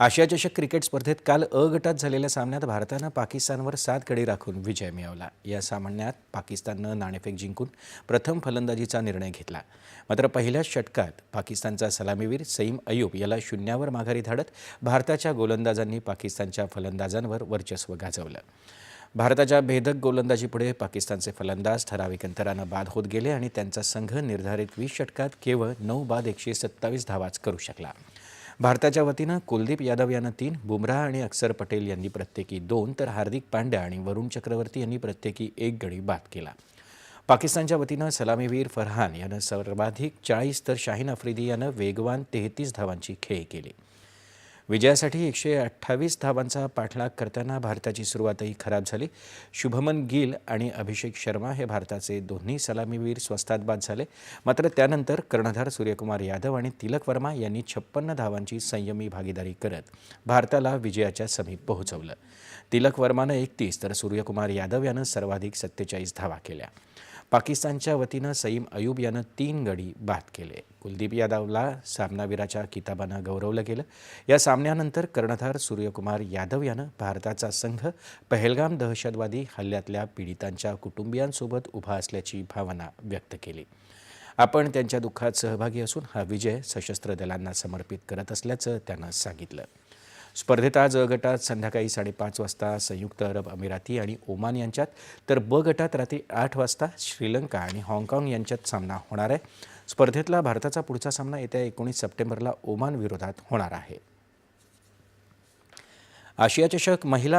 आशिया चषक क्रिकेट स्पर्धेत काल अ गटात झालेल्या सामन्यात भारतानं पाकिस्तानवर सात गडी राखून विजय मिळवला. या सामन्यात पाकिस्ताननं नाणेफेक जिंकून प्रथम फलंदाजीचा निर्णय घेतला. मात्र पहिल्याच षटकात पाकिस्तानचा सलामीवीर सईम अयूब याला शून्यावर माघारी धाडत भारताच्या गोलंदाजांनी पाकिस्तानच्या फलंदाजांवर वर्चस्व गाजवलं. भारताच्या भेदक गोलंदाजीपुढे पाकिस्तानचे फलंदाज ठराविक अंतरानं बाद होत गेले आणि त्यांचा संघ निर्धारित वीस षटकात केवळ नऊ बाद एकशे सत्तावीस धावाच करू शकला. भारताच्या वतीनं कुलदीप यादव यानं तीन बुमराह आणि अक्षर पटेल यांनी प्रत्येकी दोन तर हार्दिक पांड्या आणि वरुण चक्रवर्ती यांनी प्रत्येकी एक गडी बाद केला. पाकिस्तानच्या वतीनं सलामीवीर फरहान यानं सर्वाधिक चाळीस तर शाहीन आफ्रिदी यानं वेगवान तेहतीस धावांची खेळी केली. विजयासाठी एकशे अठ्ठावीस धावांचा पाठलाग करताना भारताची सुरुवातही खराब झाली. शुभमन गिल आणि अभिषेक शर्मा हे भारताचे दोन्ही सलामीवीर स्वस्तात बाद झाले. मात्र त्यानंतर कर्णधार सूर्यकुमार यादव आणि तिलक वर्मा यांनी छप्पन्न धावांची संयमी भागीदारी करत भारताला विजयाच्या समीप पोहोचवलं. तिलक वर्मानं एकतीस तर सूर्यकुमार यादव यानं सर्वाधिक सत्तेचाळीस धावा केल्या. पाकिस्तानच्या वतीनं सईम अयूब यानं तीन गडी बाद केले. कुलदीप यादवला सामनावीराच्या किताबानं गौरवलं गेलं. या सामन्यानंतर कर्णधार सूर्यकुमार यादव यानं भारताचा संघ पहलगाम दहशतवादी हल्ल्यातल्या पीडितांच्या कुटुंबियांसोबत उभा असल्याची भावना व्यक्त केली. आपण त्यांच्या दुःखात सहभागी असून हा विजय सशस्त्र दलांना समर्पित करत असल्याचं त्यानं सांगितलं. स्पर्धेत आज अ गटात संध्याकाळी साडेपाच वाजता संयुक्त अरब अमिराती आणि ओमान यांच्यात तर ब गटात रात्री आठ वाजता श्रीलंका आणि हाँगकाँग यांच्यात सामना होणार आहे. स्पर्धेतला भारताचा पुढचा सामना येत्या एकोणीस सप्टेंबरला ओमान विरोधात होणार आहे. आशिया चषक महिला